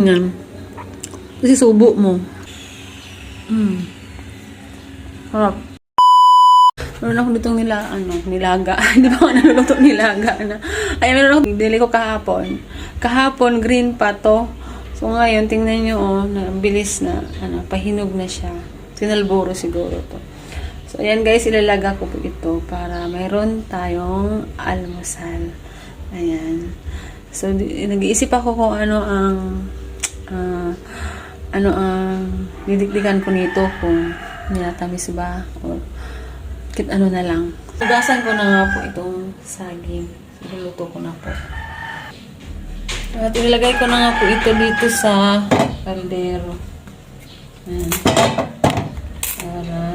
Yan. Kasi subo mo. Mm. Harap. Meron ako ditong nila, ano, nilaga. Hindi ba ako naluluto nilaga na? Ay, meron ako, dili ko kahapon. Kahapon, green pa to. So ngayon, tingnan nyo, oh, na, bilis na, ano, pahinog na siya. Sinalboro siguro to. So, ayan guys, ilalaga ko po ito para mayroon tayong almusal. Ayan. So, nag-iisip ako kung ano ang ah, ano ang didikdikan ko nito kung minatamis ba o kit ano na lang. Ugasan ko na nga po itong saging. Luluto ko na po. At ilalagay ko na nga po ito dito sa kaldero. Ayan. Para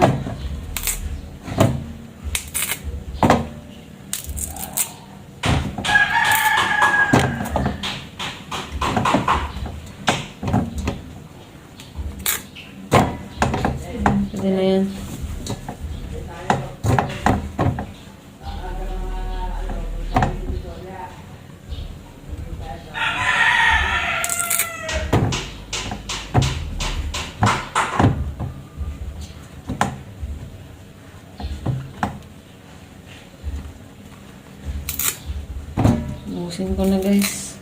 Pwede na yan. Ko na guys.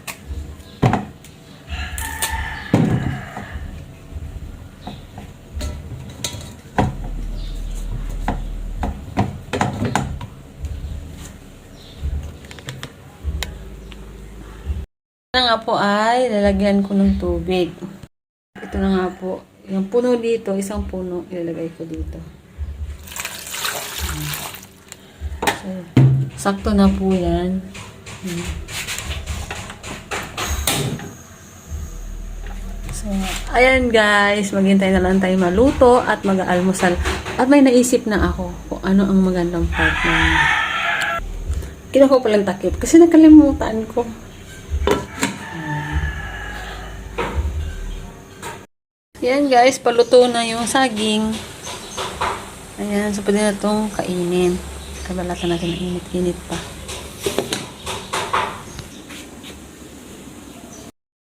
Na nga po ay lalagyan ko ng tubig. Ito na nga po. Yung puno dito, isang puno, ilalagay ko dito. So, sakto na po yan. So, ayan guys, maghintay na lang tayo maluto at mag-aalmusal. At may naisip na ako kung ano ang magandang part na Kinuha ko palang takip kasi nakalimutan ko. Yan guys, paluto na yung saging. Ayan, so pwede na itong kainin. Kabalatan natin ng init-init pa.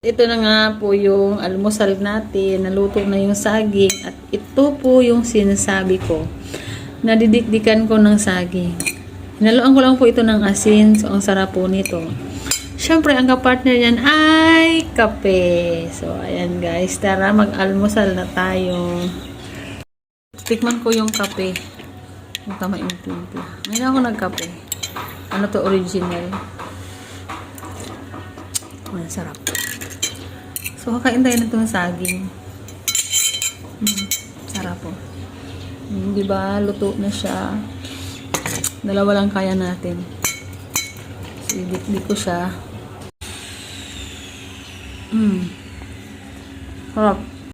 Ito na nga po yung almusal natin. Naluto na yung saging. At ito po yung sinasabi ko. Nadidikdikan ko ng saging. Hinaluan ko lang po ito ng asin. So, ang sarap po nito. Siyempre, ang kapartner niyan ay kape. So, ayan guys. Tara, mag-almusal na tayo. Tikman ko yung kape. Yung tama yung timpla. Ngayon ako nagkape. Ano to original? Ang sarap. So, kakain tayo na itong saging. Mm, sarap po. Mm, di ba? Luto na siya. Dalawa lang kaya natin. Idikdik ko siya. Mm. Sarap.